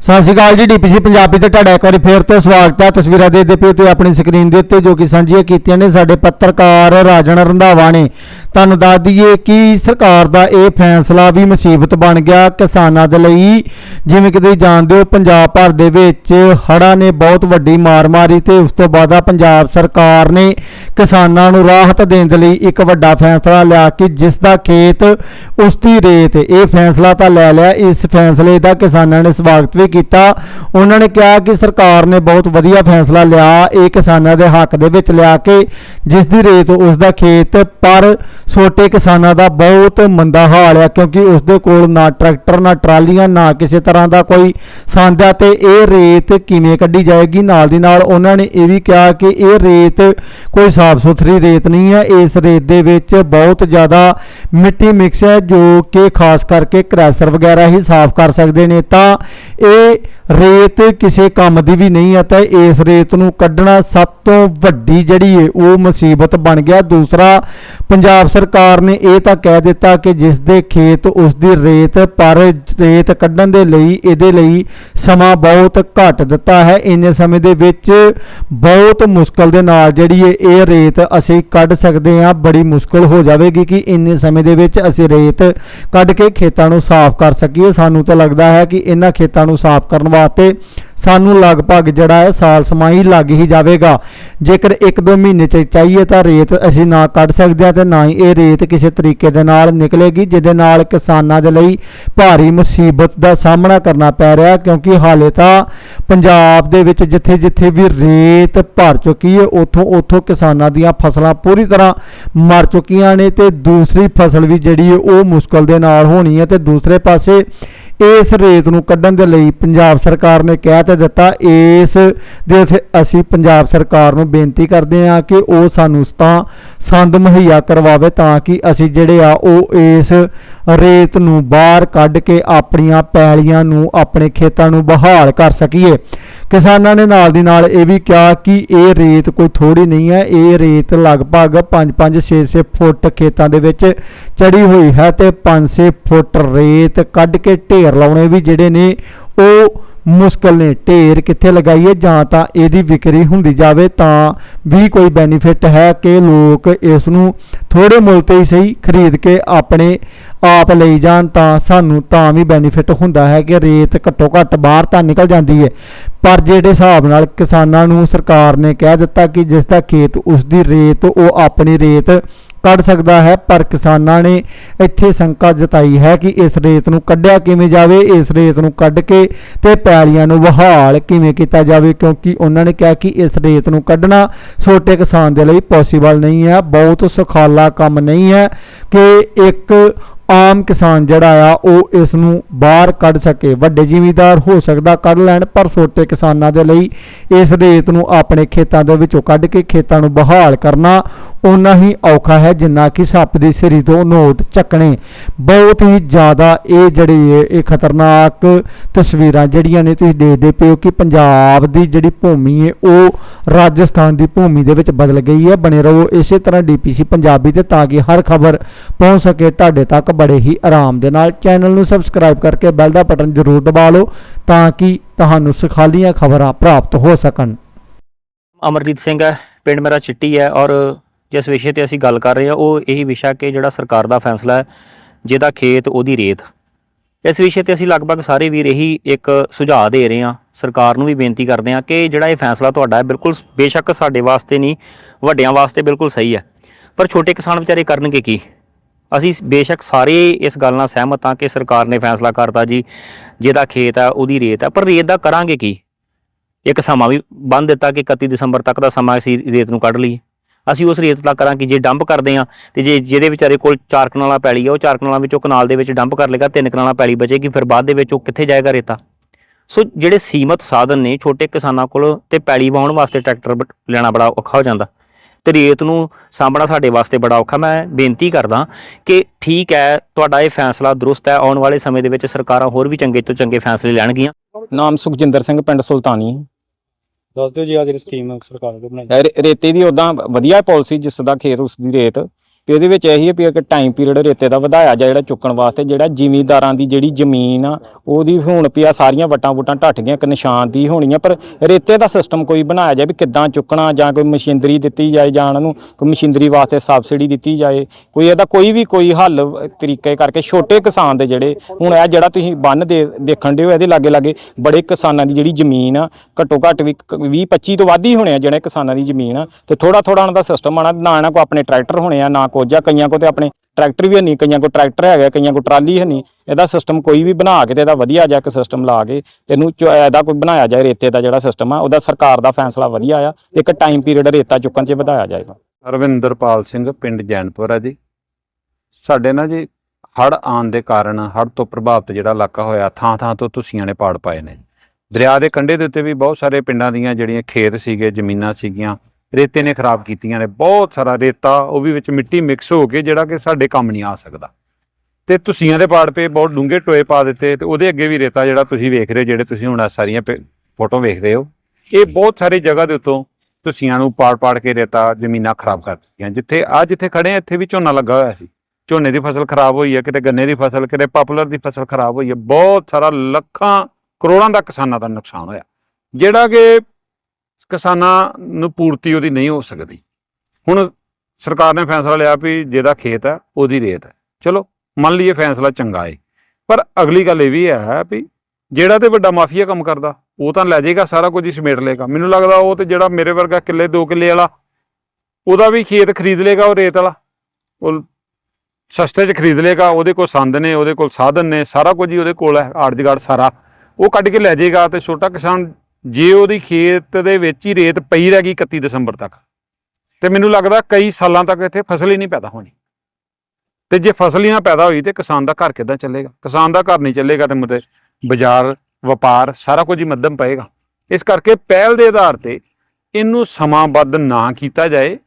ਸਤਿ ਸ਼੍ਰੀ ਅਕਾਲ ਜੀ, ਡੀਪੀਸੀ ਪੰਜਾਬੀ ਤੇ ਤੁਹਾਡਾ ਇੱਕ ਵਾਰੀ ਫੇਰ ਤੋਂ ਸਵਾਗਤ ਹੈ। ਤਸਵੀਰਾਂ ਦੇਖਦੇ ਪਿਓ ਤੇ ਆਪਣੀ ਸਕਰੀਨ ਦੇ ਉੱਤੇ ਜੋ ਕਿ ਸਾਂਝੀਆਂ ਕੀਤੀਆਂ ਨੇ ਸਾਡੇ ਪੱਤਰਕਾਰ ਰਾਜਨ ਰੰਧਾਵਾ ਨੇ। ਤੁਹਾਨੂੰ ਦੱਸ ਦਈਏ ਕਿ ਸਰਕਾਰ ਦਾ ਇਹ ਫੈਸਲਾ ਵੀ ਮੁਸੀਬਤ ਬਣ ਗਿਆ ਕਿਸਾਨਾਂ ਦੇ ਲਈ। ਜਿਵੇਂ ਕਿ ਤੁਸੀਂ ਜਾਣਦੇ ਹੋ, ਪੰਜਾਬ ਭਰ ਦੇ ਵਿੱਚ ਹੜ੍ਹਾਂ ਨੇ ਬਹੁਤ ਵੱਡੀ ਮਾਰ ਮਾਰੀ ਤੇ ਉਸ ਤੋਂ ਬਾਅਦ ਆ ਪੰਜਾਬ ਸਰਕਾਰ ਨੇ ਕਿਸਾਨਾਂ ਨੂੰ ਰਾਹਤ ਦੇਣ ਦੇ ਲਈ ਇੱਕ ਵੱਡਾ ਫੈਸਲਾ ਲਿਆ ਕਿ ਜਿਸ ਦਾ ਖੇਤ ਉਸ ਦੀ ਰੇਤ, ਇਹ ਫੈਸਲਾ ਤਾਂ ਲੈ ਲਿਆ। ਇਸ ਫੈਸਲੇ ਦਾ ਕਿਸਾਨਾਂ ਨੇ ਸਵਾਗਤ ਵੀ ਕੀਤਾ। ਉਹਨਾਂ ਨੇ ਕਿਹਾ ਕਿ ਸਰਕਾਰ ਨੇ ਬਹੁਤ ਵਧੀਆ ਫੈਸਲਾ ਲਿਆ, ਇਹ ਕਿਸਾਨਾਂ ਦੇ ਹੱਕ ਦੇ ਵਿੱਚ ਲਿਆ ਕੇ ਜਿਸ ਦੀ ਰੇਤ ਉਸ ਦਾ ਖੇਤ, ਪਰ ਛੋਟੇ ਕਿਸਾਨਾਂ ਦਾ ਬਹੁਤ ਮੰਦਾ ਹਾਲ ਆ, ਕਿਉਂਕਿ ਉਸ ਦੇ ਕੋਲ ਨਾ ਟਰੈਕਟਰ, ਨਾ ਟਰਾਲੀਆਂ, ਨਾ ਕਿਸੇ ਤਰ੍ਹਾਂ ਦਾ ਕੋਈ ਸੰਦ ਹੈ ਤੇ ਇਹ ਰੇਤ ਕਿਵੇਂ ਕੱਢੀ ਜਾਏਗੀ? ਨਾਲ ਦੀ ਨਾਲ ਉਹਨਾਂ ਨੇ ਇਹ ਵੀ ਕਿਹਾ ਕਿ ਇਹ ਰੇਤ ਕੋਈ ਸਾਫ਼ ਸੁਥਰੀ ਰੇਤ ਨਹੀਂ ਹੈ ਇਸ ਰੇਤ ਦੇ ਵਿੱਚ ਬਹੁਤ ਜ਼ਿਆਦਾ ਮਿੱਟੀ ਮਿਕਸ ਹੈ, ਜੋ ਕਿ ਖਾਸ ਕਰਕੇ ਕ੍ਰੈਸ਼ਰ ਵਗੈਰਾ ਹੀ ਸਾਫ਼ ਕਰ ਸਕਦੇ ਨੇ। ਤਾਂ ਇਹ ਰੇਤ ਕਿਸੇ ਕੰਮ ਦੀ ਵੀ ਨਹੀਂ ਹੈ, ਤਾਂ ਇਸ ਰੇਤ ਨੂੰ ਕੱਢਣਾ ਸਭ ਤੋਂ ਵੱਡੀ ਜਿਹੜੀ ਹੈ ਉਹ ਮੁਸੀਬਤ ਬਣ ਗਿਆ। ਦੂਸਰਾ, ਪੰਜਾਬ ਸਰਕਾਰ ਨੇ ਇਹ ਤਾਂ ਕਹਿ ਦਿੱਤਾ ਕਿ ਜਿਸ ਦੇ ਖੇਤ ਉਸ ਦੀ ਰੇਤ, ਪਰ ਰੇਤ ਕੱਢਣ ਦੇ ਲਈ, ਇਹਦੇ ਲਈ ਸਮਾਂ ਬਹੁਤ ਘੱਟ ਦਿੱਤਾ ਹੈ। ਇੰਨੇ ਸਮੇਂ ਦੇ ਵਿੱਚ ਬਹੁਤ ਮੁਸ਼ਕਲ ਦੇ ਨਾਲ ਜਿਹੜੀ ਹੈ ਇਹ ਰੇਤ ਅਸੀਂ ਕੱਢ ਸਕਦੇ ਹਾਂ। ਬੜੀ ਮੁਸ਼ਕਲ ਹੋ ਜਾਵੇਗੀ ਕਿ ਇੰਨੇ ਸਮੇਂ ਦੇ ਵਿੱਚ ਅਸੀਂ ਰੇਤ ਕੱਢ ਕੇ ਖੇਤਾਂ ਨੂੰ ਸਾਫ਼ ਕਰ ਸਕੀਏ। ਸਾਨੂੰ ਤਾਂ ਲੱਗਦਾ ਹੈ ਕਿ ਇਹਨਾਂ ਖੇਤਾਂ ਨੂੰ ਸਾਫ਼ ਕਰਨ ਵਾਸਤੇ ਸਾਨੂੰ ਲਗਭਗ ਜਿਹੜਾ ਹੈ ਸਾਲ ਸਮਾਂ ਹੀ ਲੱਗ ਹੀ ਜਾਵੇਗਾ। ਜੇਕਰ 1-2 ਮਹੀਨੇ ਚ ਚਾਹੀਏ ਤਾਂ ਰੇਤ ਅਸੀਂ ਨਾ ਕੱਢ ਸਕਦੇ ਹਾਂ ਤੇ ਨਾ ਹੀ ਇਹ ਰੇਤ ਕਿਸੇ ਤਰੀਕੇ ਦੇ ਨਾਲ ਨਿਕਲੇਗੀ, ਜਿਹਦੇ ਨਾਲ ਕਿਸਾਨਾਂ ਦੇ ਲਈ ਭਾਰੀ ਮੁਸੀਬਤ ਦਾ ਸਾਹਮਣਾ ਕਰਨਾ ਪੈ ਰਿਹਾ, ਕਿਉਂਕਿ ਹਾਲੇ ਤਾਂ ਪੰਜਾਬ ਦੇ ਵਿੱਚ ਜਿੱਥੇ-ਜਿੱਥੇ ਵੀ ਰੇਤ ਭਰ ਚੁੱਕੀ ਹੈ ਉਥੋਂ ਉਥੋਂ ਕਿਸਾਨਾਂ ਦੀਆਂ ਫਸਲਾਂ ਪੂਰੀ ਤਰ੍ਹਾਂ ਮਰ ਚੁੱਕੀਆਂ ਨੇ ਤੇ ਦੂਸਰੀ ਫਸਲ ਵੀ ਜਿਹੜੀ ਹੈ ਉਹ ਮੁਸ਼ਕਲ ਦੇ ਨਾਲ ਹੋਣੀ ਹੈ ਤੇ ਦੂਸਰੇ ਪਾਸੇ ਇਸ ਰੇਤ ਨੂੰ ਕੱਢਣ ਦੇ ਲਈ ਪੰਜਾਬ ਸਰਕਾਰ ਨੇ ਕਹਿ ਤੇ ਦਿੱਤਾ, ਇਸ ਦੇ ਉੱਤੇ ਅਸੀਂ ਪੰਜਾਬ ਸਰਕਾਰ ਨੂੰ ਬੇਨਤੀ ਕਰਦੇ ਹਾਂ ਕਿ ਉਹ ਸਾਨੂੰ ਤਾਂ ਸੰਦ ਮੁਹੱਈਆ ਕਰਵਾਵੇ ਤਾਂ ਕਿ ਅਸੀਂ ਜਿਹੜੇ ਆ ਉਹ ਇਸ ਰੇਤ ਨੂੰ ਬਾਹਰ ਕੱਢ ਕੇ ਆਪਣੀਆਂ ਪੈਲੀਆਂ ਨੂੰ, ਆਪਣੇ ਖੇਤਾਂ ਨੂੰ ਬਹਾਲ ਕਰ ਸਕੀਏ। ਕਿਸਾਨਾਂ ਨੇ ਨਾਲ ਦੀ ਨਾਲ ਇਹ ਵੀ ਕਿਹਾ ਕਿ ਇਹ ਰੇਤ ਕੋਈ ਥੋੜੀ ਨਹੀਂ ਹੈ, ਇਹ ਰੇਤ ਲਗਭਗ 5-5 6-6 ਫੁੱਟ ਖੇਤਾਂ ਦੇ ਵਿੱਚ ਚੜੀ ਹੋਈ ਹੈ ਤੇ 5-6 ਫੁੱਟ ਰੇਤ ਕੱਢ ਕੇ ਢੇਰ ਲਾਉਣੇ ਵੀ ਜਿਹੜੇ ਨੇ, ਉਹ ਮੁਸ਼ਕਲ ਨੇ। ਢੇਰ ਕਿੱਥੇ ਲਗਾਈਏ ਜਾਂ ਤਾਂ ਇਹਦੀ ਵਿਕਰੀ ਹੁੰਦੀ ਜਾਵੇ, ਤਾਂ ਵੀ ਕੋਈ ਬੈਨੀਫਿਟ ਹੈ ਕਿ ਲੋਕ ਇਸ ਨੂੰ ਥੋੜੇ ਮੁੱਲ ਤੇ ਹੀ ਸਹੀ ਖਰੀਦ ਕੇ ਆਪਣੇ ਆਪ ਲਈ ਜਾਣ, ਤਾਂ ਸਾਨੂੰ ਤਾਂ ਵੀ ਬੈਨੀਫਿਟ ਹੁੰਦਾ ਹੈ ਕਿ ਰੇਤ ਘੱਟੋ ਘੱਟ ਬਾਹਰ ਤਾਂ ਨਿਕਲ ਜਾਂਦੀ ਹੈ ਪਰ ਜਿਹੜੇ ਹਿਸਾਬ ਨਾਲ ਕਿਸਾਨਾਂ ਨੂੰ ਸਰਕਾਰ ਨੇ ਕਹਿ ਦਿੱਤਾ ਕਿ ਜਿਸ ਦਾ ਖੇਤ ਉਸ ਦੀ ਰੇਤ, ਉਹ ਆਪਣੀ ਰੇਤ ਕੱਢ ਸਕਦਾ ਹੈ, ਪਰ ਕਿਸਾਨਾਂ ਨੇ ਇੱਥੇ ਸ਼ੰਕਾ ਜਤਾਈ ਹੈ ਕਿ ਇਸ ਰੇਤ ਨੂੰ ਕੱਢਿਆ ਕਿਵੇਂ ਜਾਵੇ, ਇਸ ਰੇਤ ਨੂੰ ਕੱਢ ਕੇ ਤੇ ਪੈਲੀਆਂ ਨੂੰ ਬਹਾਲ ਕਿਵੇਂ ਕੀਤਾ ਜਾਵੇ, ਕਿਉਂਕਿ ਉਹਨਾਂ ਨੇ ਕਿਹਾ ਕਿ ਇਸ ਰੇਤ ਨੂੰ ਕੱਢਣਾ ਛੋਟੇ ਕਿਸਾਨ ਦੇ ਲਈ ਪੋਸੀਬਲ ਨਹੀਂ ਹੈ, ਬਹੁਤ ਸੁਖਾਲਾ ਕੰਮ ਨਹੀਂ ਹੈ ਕਿ ਇੱਕ ਆਮ ਕਿਸਾਨ ਜਿਹੜਾ ਆ, ਉਹ ਇਸ ਨੂੰ ਬਾਹਰ ਕੱਢ ਸਕੇ। ਵੱਡੇ ਜ਼ਿਮੀਂਦਾਰ ਹੋ ਸਕਦਾ ਕੱਢ ਲੈਣ, ਪਰ ਛੋਟੇ ਕਿਸਾਨਾਂ ਦੇ ਲਈ ਇਸ ਰੇਤ ਨੂੰ ਆਪਣੇ ਖੇਤਾਂ ਦੇ ਵਿੱਚੋਂ ਕੱਢ ਕੇ ਖੇਤਾਂ ਨੂੰ ਬਹਾਲ ਕਰਨਾ ਓਨਾ ਹੀ ਔਖਾ ਹੈ, ਜਿੰਨਾ ਕਿ ਸੱਪ ਦੀ ਸਿਰੀ ਤੋਂ ਨੋਟ ਚੱਕਣੇ। ਬਹੁਤ ਹੀ ਜ਼ਿਆਦਾ ਇਹ ਜਿਹੜੀ ਇਹ ਖਤਰਨਾਕ ਤਸਵੀਰਾਂ ਜਿਹੜੀਆਂ ਨੇ ਤੁਸੀਂ ਦੇਖਦੇ ਪਿਓ ਕਿ ਪੰਜਾਬ ਦੀ ਜਿਹੜੀ ਭੂਮੀ ਹੈ, ਉਹ ਰਾਜਸਥਾਨ ਦੀ ਭੂਮੀ ਦੇ ਵਿੱਚ ਬਦਲ ਗਈ ਹੈ। ਬਣੇ ਰਹੋ ਇਸੇ ਤਰ੍ਹਾਂ ਡੀਪੀਸੀ ਪੰਜਾਬੀ ਤੇ ਤਾਂ ਕਿ ਹਰ ਖਬਰ ਪਹੁੰਚ ਸਕੇ, ਤੁਹਾਡੇ ਤੱਕ ਬੜੇ ਹੀ ਆਰਾਮ ਦੇ ਨਾਲ ਚੈਨਲ ਨੂੰ ਸਬਸਕ੍ਰਾਈਬ ਕਰਕੇ ਬੈਲ ਦਾ ਬਟਨ ਜ਼ਰੂਰ ਦਬਾ ਲਓ ਤਾਂ ਕਿ ਤੁਹਾਨੂੰ ਸਖਾਲੀਆਂ ਖਬਰਾਂ ਪ੍ਰਾਪਤ ਹੋ ਸਕਣ। ਅਮਰਜੀਤ ਸਿੰਘ ਹੈ, ਪਿੰਡ ਮੇਰਾ ਚਿੱਟੀ ਹੈ ਔਰ ਜਿਸ ਵਿਸ਼ੇ ਤੇ ਅਸੀਂ ਗੱਲ ਕਰ ਰਹੇ ਹਾਂ, ਉਹ ਇਹੀ ਵਿਸ਼ਾ ਕਿ ਜਿਹੜਾ ਸਰਕਾਰ ਦਾ ਫੈਸਲਾ ਹੈ, ਜਿਹਦਾ ਖੇਤ ਉਹਦੀ ਰੇਤ। ਇਸ ਵਿਸ਼ੇ ਤੇ ਅਸੀਂ ਲਗਭਗ ਸਾਰੇ ਵੀਰ ਇਹੀ ਇੱਕ ਸੁਝਾਅ ਦੇ ਰਹੇ ਹਾਂ। ਸਰਕਾਰ ਨੂੰ ਵੀ ਬੇਨਤੀ ਕਰਦੇ ਹਾਂ ਕਿ ਜਿਹੜਾ ਇਹ ਫੈਸਲਾ ਤੁਹਾਡਾ ਹੈ, ਬਿਲਕੁਲ ਬੇਸ਼ੱਕ ਸਾਡੇ ਵਾਸਤੇ ਨਹੀਂ, ਵੱਡਿਆਂ ਵਾਸਤੇ ਬਿਲਕੁਲ ਸਹੀ ਹੈ। ਪਰ ਛੋਟੇ ਕਿਸਾਨ ਵਿਚਾਰੇ ਕਰਨਗੇ ਕੀ? ਅਸੀਂ ਬੇਸ਼ੱਕ ਸਾਰੇ ਇਸ ਗੱਲ ਨਾਲ ਸਹਿਮਤ ਹਾਂ ਕਿ ਸਰਕਾਰ ਨੇ ਫੈਸਲਾ ਕਰਤਾ ਜੀ, ਜਿਹਦਾ ਖੇਤ ਹੈ ਉਹਦੀ ਰੇਤ ਹੈ ਪਰ ਰੇਤ ਦਾ ਕਰਾਂਗੇ ਕੀ? ਇੱਕ ਸਮਾਂ ਵੀ ਬੰਨ ਦਿੱਤਾ ਕਿ 31 ਦਸੰਬਰ ਤੱਕ ਦਾ ਸਮਾਂ ਅਸੀਂ ਰੇਤ ਨੂੰ ਕੱਢ ਲਈਏ। ਅਸੀਂ ਉਸ ਰੇਤ ਦਾ ਕਰਾਂਗੇ ਜੇ ਡੰਪ ਕਰਦੇ ਆ ਤੇ ਜੇ ਜਿਹਦੇ ਵਿਚਾਰੇ ਕੋਲ ਚਾਰ ਕਨਾਲਾਂ ਪੈਲੀ ਆ, ਉਹ ਚਾਰ ਕਨਾਲਾਂ ਵਿੱਚੋਂ ਕਨਾਲ ਦੇ ਵਿੱਚ ਡੰਪ ਕਰ ਲੇਗਾ ਤਿੰਨ ਕਨਾਲਾਂ ਪੈਲੀ ਬਚੇਗੀ, ਫਿਰ ਬਾਅਦ ਦੇ ਵਿੱਚ ਉਹ ਕਿੱਥੇ ਜਾਏਗਾ ਰੇਤਾ? ਸੋ ਜਿਹੜੇ ਸੀਮਤ ਸਾਧਨ ਨੇ ਛੋਟੇ ਕਿਸਾਨਾਂ ਕੋਲ ਤੇ ਪੈਲੀ ਵਾਹੁਣ ਵਾਸਤੇ ਟਰੈਕਟਰ ਬ- ਲੈਣਾ ਬੜਾ ਔਖਾ ਹੋ ਜਾਂਦਾ। ਤੇ ਰੇਤ ਨੂੰ ਸਾਂਭਣਾ ਸਾਡੇ ਵਾਸਤੇ ਬੜਾ ਔਖਾ। ਮੈਂ ਬੇਨਤੀ ਕਰਦਾ ਕਿ ਠੀਕ ਹੈ ਤੁਹਾਡਾ ਇਹ ਫੈਸਲਾ ਦਰੁਸਤ ਹੈ। ਆਉਣ ਵਾਲੇ ਸਮੇਂ ਦੇ ਵਿੱਚ ਸਰਕਾਰਾਂ ਹੋਰ ਵੀ ਚੰਗੇ ਤੋਂ ਚੰਗੇ ਫੈਸਲੇ ਲੈਣਗੀਆਂ। ਨਾਮ ਸੁਖਜਿੰਦਰ ਸਿੰਘ ਪਿੰਡ ਸੁਲਤਾਨੀ। ਦੱਸ ਦਿਓ ਜੀ ਆ ਜਿਹੜੀ ਸਕੀਮ ਸਰਕਾਰ ਨੇ ਬਣਾਈ। ਰੇਤੇ ਦੀ ਉਦਾਂ ਵਧੀਆ ਪਾਲਿਸੀ ਜਿਸ ਦਾ ਖੇਤ ਉਸ ਦੀ ਰੇਤ। ਇਹਦੇ ਵਿੱਚ ਇਹੀ ਹੈ ਵੀ ਇੱਕ ਟਾਈਮ ਪੀਰੀਅਡ ਰੇਤੇ ਦਾ ਵਧਾਇਆ ਜਾ ਜਿਹੜਾ ਚੁੱਕਣ ਵਾਸਤੇ, ਜਿਹੜਾ ਜ਼ਿਮੀਂਦਾਰਾਂ ਦੀ ਜਿਹੜੀ ਜ਼ਮੀਨ ਆ, ਉਹਦੀ ਹੁਣ ਪਿਆ ਸਾਰੀਆਂ ਵਟਾਂ ਵੁਟਾਂ ਢੱਟ ਗਈਆਂ, ਇੱਕ ਨਿਸ਼ਾਨ ਦੀ ਹੋਣੀਆਂ ਪਰ ਰੇਤੇ ਦਾ ਸਿਸਟਮ ਕੋਈ ਬਣਾਇਆ ਜਾਏ ਵੀ ਕਿੱਦਾਂ ਚੁੱਕਣਾ ਜਾਂ ਕੋਈ ਮਸ਼ੀਨਰੀ ਦਿੱਤੀ ਜਾਏ ਜਾਂ ਉਹਨਾਂ ਨੂੰ ਕੋਈ ਮਸ਼ੀਨਰੀ ਵਾਸਤੇ ਸਬਸਿਡੀ ਦਿੱਤੀ ਜਾਏ, ਕੋਈ ਇਹਦਾ ਕੋਈ ਵੀ ਕੋਈ ਹੱਲ ਤਰੀਕੇ ਕਰਕੇ ਛੋਟੇ ਕਿਸਾਨ ਦੇ ਜਿਹੜੇ ਹੁਣ ਇਹ ਜਿਹੜਾ ਤੁਸੀਂ ਬੰਨ ਦੇ ਦੇਖਣ ਦੇ ਹੋ, ਇਹਦੇ ਲਾਗੇ ਲਾਗੇ ਬੜੇ ਕਿਸਾਨਾਂ ਦੀ ਜਿਹੜੀ ਜ਼ਮੀਨ ਆ, ਘੱਟੋ ਘੱਟ ਵੀ 20 25 ਤੋਂ ਵੱਧ ਹੀ ਹੋਣੇ ਆ ਜਿਹੜੇ ਕਿਸਾਨਾਂ ਦੀ ਜ਼ਮੀਨ ਆ। ਤੇ ਥੋੜਾ ਥੋੜਾ ਉਹਨਾਂ ਦਾ ਸਿਸਟਮ ਆਣਾ ਨਾ ਇਹਨਾਂ ਕੋ ਆਪਣੇ ਟਰੈਕਟਰ ਹੋਣੇ ਆ, ਨਾ ਕੁਝ ਆ ਕਈਆਂ ਕੋ ਤੇ ਆਪਣੇ ਟਰੈਕਟਰ ਵੀ ਨਹੀਂ ਕਈਆਂ ਕੋ ਟਰੈਕਟਰ ਹੈਗਾ, ਕਈਆਂ ਕੋ ਟਰਾਲੀ ਹੈ ਨਹੀਂ ਇਹਦਾ ਸਿਸਟਮ ਕੋਈ ਵੀ ਬਣਾ ਕੇ ਤੇ ਇਹਦਾ ਵਧੀਆ ਜਿਹਾ ਇੱਕ ਸਿਸਟਮ ਲਾ ਕੇ ਤੈਨੂੰ ਇਹਦਾ ਕੋਈ ਬਣਾਇਆ ਜਾਏ, ਰੇਤੇ ਦਾ ਜਿਹੜਾ ਸਿਸਟਮ ਆ, ਉਹਦਾ ਸਰਕਾਰ ਦਾ ਫੈਸਲਾ ਵਧੀਆ ਆ ਇੱਕ ਟਾਈਮ ਪੀਰੀਅਡ ਰੇਤਾ ਚੁੱਕਣ 'ਚ ਵਧਾਇਆ ਜਾਏਗਾ। ਰਵਿੰਦਰਪਾਲ ਸਿੰਘ ਪਿੰਡ ਜੈਨਪੁਰ ਹੈ ਜੀ। ਸਾਡੇ ਨਾ ਜੀ ਹੜ ਆਉਣ ਦੇ ਕਾਰਨ ਹੜ ਤੋਂ ਪ੍ਰਭਾਵਿਤ ਜਿਹੜਾ ਇਲਾਕਾ ਹੋਇਆ ਥਾਂ ਥਾਂ ਤੋਂ ਤੁਸੀਆਂ ਨੇ ਪਾੜ ਪਾਏ ਨੇ। ਦਰਿਆ ਦੇ ਕੰਢੇ ਦੇ ਉੱਤੇ ਵੀ ਬਹੁਤ ਸਾਰੇ ਪਿੰਡਾਂ ਦੀਆਂ ਜਿਹੜੀਆਂ ਖੇਤ ਸੀਗੇ, ਜ਼ਮੀਨਾਂ ਸੀਗੀਆਂ ਰੇਤੇ ਨੇ ਖਰਾਬ ਕੀਤੀਆਂ ਨੇ, ਬਹੁਤ ਸਾਰਾ ਰੇਤਾ ਉਹ ਵੀ ਵਿੱਚ ਮਿੱਟੀ ਮਿਕਸ ਹੋ ਕੇ ਜਿਹੜਾ ਕਿ ਸਾਡੇ ਕੰਮ ਨਹੀਂ ਆ ਸਕਦਾ। ਤੇ ਤੁਸੀਆਂ ਦੇ ਪਾੜ ਪਏ, ਬਹੁਤ ਡੂੰਘੇ ਟੋਏ ਪਾ ਦਿੱਤੇ ਤੇ ਉਹਦੇ ਅੱਗੇ ਵੀ ਰੇਤਾ ਜਿਹੜਾ ਤੁਸੀਂ ਵੇਖ ਰਹੇ ਹੋ, ਜਿਹੜੇ ਤੁਸੀਂ ਹੁਣ ਆਹ ਸਾਰੀਆਂ ਫੋਟੋ ਵੇਖ ਰਹੇ ਹੋ, ਇਹ ਬਹੁਤ ਸਾਰੀ ਜਗ੍ਹਾ ਦੇ ਉੱਤੋਂ ਤੁਸੀਆਂ ਨੂੰ ਪਾੜ-ਪਾੜ ਕੇ ਰੇਤਾ, ਜ਼ਮੀਨਾਂ ਖਰਾਬ ਕਰ ਦਿੱਤੀਆਂ। ਜਿੱਥੇ ਆ ਜਿੱਥੇ ਖੜੇ ਆ, ਇੱਥੇ ਵੀ ਝੋਨਾ ਲੱਗਾ ਹੋਇਆ ਸੀ। ਝੋਨੇ ਦੀ ਫਸਲ ਖਰਾਬ ਹੋਈ ਹੈ ਕਿਤੇ ਗੰਨੇ ਦੀ ਫਸਲ, ਕਿਤੇ ਪਪੂਲਰ ਦੀ ਫਸਲ ਖਰਾਬ ਹੋਈ ਹੈ ਬਹੁਤ ਸਾਰਾ ਲੱਖਾਂ ਕਰੋੜਾਂ ਦਾ ਕਿਸਾਨਾਂ ਦਾ ਨੁਕਸਾਨ ਹੋਇਆ। ਜਿਹੜਾ ਕਿ ਕਿਸਾਨਾਂ ਨੂੰ ਪੂਰਤੀ ਉਹਦੀ ਨਹੀਂ ਹੋ ਸਕਦੀ। ਹੁਣ ਸਰਕਾਰ ਨੇ ਫੈਸਲਾ ਲਿਆ ਵੀ ਜਿਹੜਾ ਖੇਤ ਹੈ, ਉਹਦੀ ਰੇਤ ਹੈ। ਚਲੋ, ਮੰਨ ਲਈਏ ਫੈਸਲਾ ਚੰਗਾ ਹੈ ਪਰ ਅਗਲੀ ਗੱਲ ਇਹ ਵੀ ਹੈ ਵੀ ਜਿਹੜਾ ਤੇ ਵੱਡਾ ਮਾਫੀਆ ਕੰਮ ਕਰਦਾ, ਉਹ ਤਾਂ ਲੈ ਜਾਏਗਾ ਸਾਰਾ ਕੁਝ ਹੀ ਸਮੇਟ ਲਏਗਾ। ਮੈਨੂੰ ਲੱਗਦਾ ਉਹ ਤੇ ਜਿਹੜਾ ਮੇਰੇ ਵਰਗਾ ਕਿੱਲੇ 2 ਕਿੱਲੇ ਵਾਲਾ, ਉਹਦਾ ਵੀ ਖੇਤ ਖਰੀਦ ਲੇਗਾ ਉਹ ਰੇਤ ਵਾਲਾ। ਉਹ ਸਸਤੇ 'ਚ ਖਰੀਦ ਲੇਗਾ ਉਹਦੇ ਕੋਲ ਸੰਦ ਨੇ, ਉਹਦੇ ਕੋਲ ਸਾਧਨ ਨੇ, ਸਾਰਾ ਕੁਝ ਹੀ ਉਹਦੇ ਕੋਲ ਹੈ ਆੜ ਆੜਜਗੜ ਸਾਰਾ। ਉਹ ਕੱਢ ਕੇ ਲੈ ਜਾਏਗਾ ਤੇ ਛੋਟਾ ਕਿਸਾਨ ਜੇ ਉਹਦੀ ਖੇਤ ਦੇ ਵਿੱਚ ਹੀ ਰੇਤ ਪਈ ਰਹਿ ਗਈ 31 ਦਸੰਬਰ ਤੱਕ, ਤੇ ਮੈਨੂੰ ਲੱਗਦਾ ਕਈ ਸਾਲਾਂ ਤੱਕ ਇੱਥੇ ਫਸਲ ਹੀ ਨਹੀਂ ਪੈਦਾ ਹੋਣੀ। ਤੇ ਜੇ ਫਸਲ ਹੀ ਨਾ ਪੈਦਾ ਹੋਈ ਤੇ ਕਿਸਾਨ ਦਾ ਘਰ ਕਿੱਦਾਂ ਚੱਲੇਗਾ? ਕਿਸਾਨ ਦਾ ਘਰ ਨਹੀਂ ਚੱਲੇਗਾ ਤੇ ਮੁਤੇ ਬਾਜ਼ਾਰ, ਵਪਾਰ ਸਾਰਾ ਕੁਝ ਹੀ ਮੱਧਮ ਪਏਗਾ। ਇਸ ਕਰਕੇ ਪਹਿਲ ਦੇ ਆਧਾਰ ਤੇ ਇਹਨੂੰ ਸਮਾਂਬੱਧ ਨਾ ਕੀਤਾ ਜਾਏ।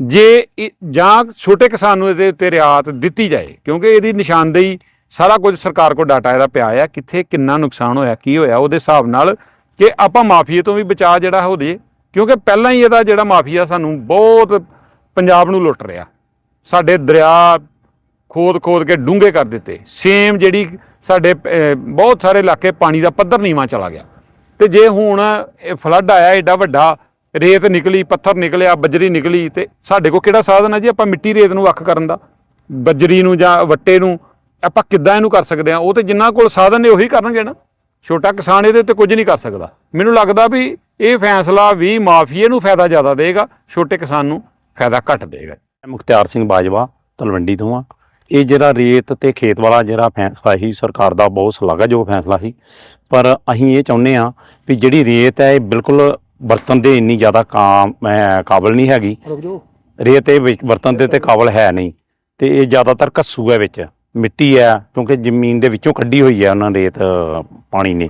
ਜੇ ਜਾਂ ਛੋਟੇ ਕਿਸਾਨ ਨੂੰ ਇਹਦੇ ਉੱਤੇ ਰਿਆਤ ਦਿੱਤੀ ਜਾਏ, ਕਿਉਂਕਿ ਇਹਦੀ ਨਿਸ਼ਾਨਦੇਹੀ ਸਾਰਾ ਕੁਝ ਸਰਕਾਰ ਕੋਲ ਡਾਟਾ ਇਹਦਾ ਪਿਆ ਆ, ਕਿੱਥੇ ਕਿੰਨਾ ਨੁਕਸਾਨ ਹੋਇਆ, ਕੀ ਹੋਇਆ, ਉਹਦੇ ਹਿਸਾਬ ਨਾਲ ਕਿ ਆਪਾਂ ਮਾਫੀਏ ਤੋਂ ਵੀ ਬਚਾ ਜਿਹੜਾ ਹੋ ਜੇ, ਕਿਉਂਕਿ ਪਹਿਲਾਂ ਹੀ ਇਹਦਾ ਜਿਹੜਾ ਮਾਫੀਆ ਸਾਨੂੰ ਬਹੁਤ ਪੰਜਾਬ ਨੂੰ ਲੁੱਟ ਰਿਹਾ। ਸਾਡੇ ਦਰਿਆ ਖੋਦ ਖੋਦ ਕੇ ਡੂੰਘੇ ਕਰ ਦਿੱਤੇ। ਸੇਮ ਜਿਹੜੀ ਸਾਡੇ ਬਹੁਤ ਸਾਰੇ ਇਲਾਕੇ ਪਾਣੀ ਦਾ ਪੱਧਰ ਨੀਵਾਂ ਚਲਾ ਗਿਆ। ਤੇ ਜੇ ਹੁਣ ਇਹ ਫਲੱਡ ਆਇਆ ਏਡਾ ਵੱਡਾ, ਰੇਤ ਨਿਕਲੀ, ਪੱਥਰ ਨਿਕਲਿਆ, ਬਜਰੀ ਨਿਕਲੀ, ਤੇ ਸਾਡੇ ਕੋਲ ਕਿਹੜਾ ਸਾਧਨ ਹੈ ਜੀ? ਆਪਾਂ ਮਿੱਟੀ ਰੇਤ ਨੂੰ ਵੱਖ ਕਰਨ ਦਾ। ਬਜਰੀ ਨੂੰ ਜਾਂ ਵੱਟੇ ਨੂੰ ਆਪਾਂ ਕਿੱਦਾਂ ਇਹਨੂੰ ਕਰ ਸਕਦੇ ਆ? ਉਹ ਤੇ ਜਿੰਨਾ ਕੋਲ ਸਾਧਨ ਨੇ ਉਹੀ ਕਰਨਗੇ ਨਾ। ਛੋਟਾ ਕਿਸਾਨ ਇਹਦੇ ਤੇ ਕੁਝ ਨਹੀਂ ਕਰ ਸਕਦਾ। ਮੈਨੂੰ ਲੱਗਦਾ ਵੀ ਇਹ ਫੈਸਲਾ ਵੀ ਮਾਫੀਏ ਨੂੰ ਫਾਇਦਾ ਜ਼ਿਆਦਾ ਦੇਗਾ ਛੋਟੇ ਕਿਸਾਨ ਨੂੰ ਫਾਇਦਾ ਘੱਟ ਦੇਗਾ। ਮੈਂ ਮੁਖਤਿਆਰ ਸਿੰਘ ਬਾਜਵਾ ਤਲਵੰਡੀ ਤੋਂ ਆ। ਇਹ ਜਿਹੜਾ ਰੇਤ ਤੇ ਖੇਤ ਵਾਲਾ ਜਿਹੜਾ ਫੈਸਲਾ ਸੀ ਸਰਕਾਰ ਦਾ ਬਹੁਤ ਸ਼ਲਾਘਾਯੋਗ ਫੈਸਲਾ ਸੀ। ਪਰ ਅਸੀਂ ਇਹ ਚਾਹੁੰਦੇ ਆ ਵੀ ਜਿਹੜੀ ਰੇਤ ਹੈ ਇਹ ਬਿਲਕੁਲ ਵਰਤਨ ਦੇ ਇੰਨੀ ਜ਼ਿਆਦਾ ਕਾਮ ਕਾਬਲ ਨਹੀਂ ਹੈਗੀ। ਰੇਤ ਇਹ ਵਰਤਨ ਦੇ ਤੇ ਕਾਬਲ ਹੈ ਨਹੀਂ। ਤੇ ਇਹ ਜ਼ਿਆਦਾਤਰ ਕੱਸੂ ਹੈ ਵਿੱਚ। ਮਿੱਟੀ ਹੈ ਕਿਉਂਕਿ ਜ਼ਮੀਨ ਦੇ ਵਿੱਚੋਂ ਕੱਢੀ ਹੋਈ ਹੈ ਉਹਨਾਂ ਰੇਤ, ਪਾਣੀ ਨੇ।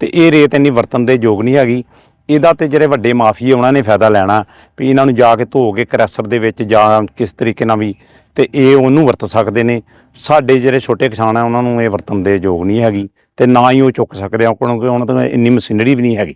ਤੇ ਇਹ ਰੇਤ ਇੰਨੀ ਵਰਤਨ ਦੇ ਯੋਗ ਨਹੀਂ ਹੈਗੀ। ਇਹਦਾ ਤੇ ਜਿਹੜੇ ਵੱਡੇ ਮਾਫੀਏ ਉਹਨਾਂ ਨੇ ਫਾਇਦਾ ਲੈਣਾ, ਵੀ ਇਹਨਾਂ ਨੂੰ ਜਾ ਕੇ ਧੋ ਕੇ ਕਰੈਸਰ ਦੇ ਵਿੱਚ ਜਾਂ ਕਿਸ ਤਰੀਕੇ ਨਾਲ ਵੀ, ਤੇ ਇਹ ਉਹਨੂੰ ਵਰਤ ਸਕਦੇ ਨੇ। ਸਾਡੇ ਜਿਹੜੇ ਛੋਟੇ ਕਿਸਾਨ ਆ, ਉਹਨਾਂ ਨੂੰ ਇਹ ਵਰਤਨ ਦੇ ਯੋਗ ਨਹੀਂ ਹੈਗੀ, ਤੇ ਨਾ ਹੀ ਉਹ ਚੁੱਕ ਸਕਦੇ ਆ, ਕਿਉਂਕਿ ਉਹਨਾਂ ਤੋਂ ਇੰਨੀ ਮਸ਼ੀਨਰੀ ਵੀ ਨਹੀਂ ਹੈਗੀ।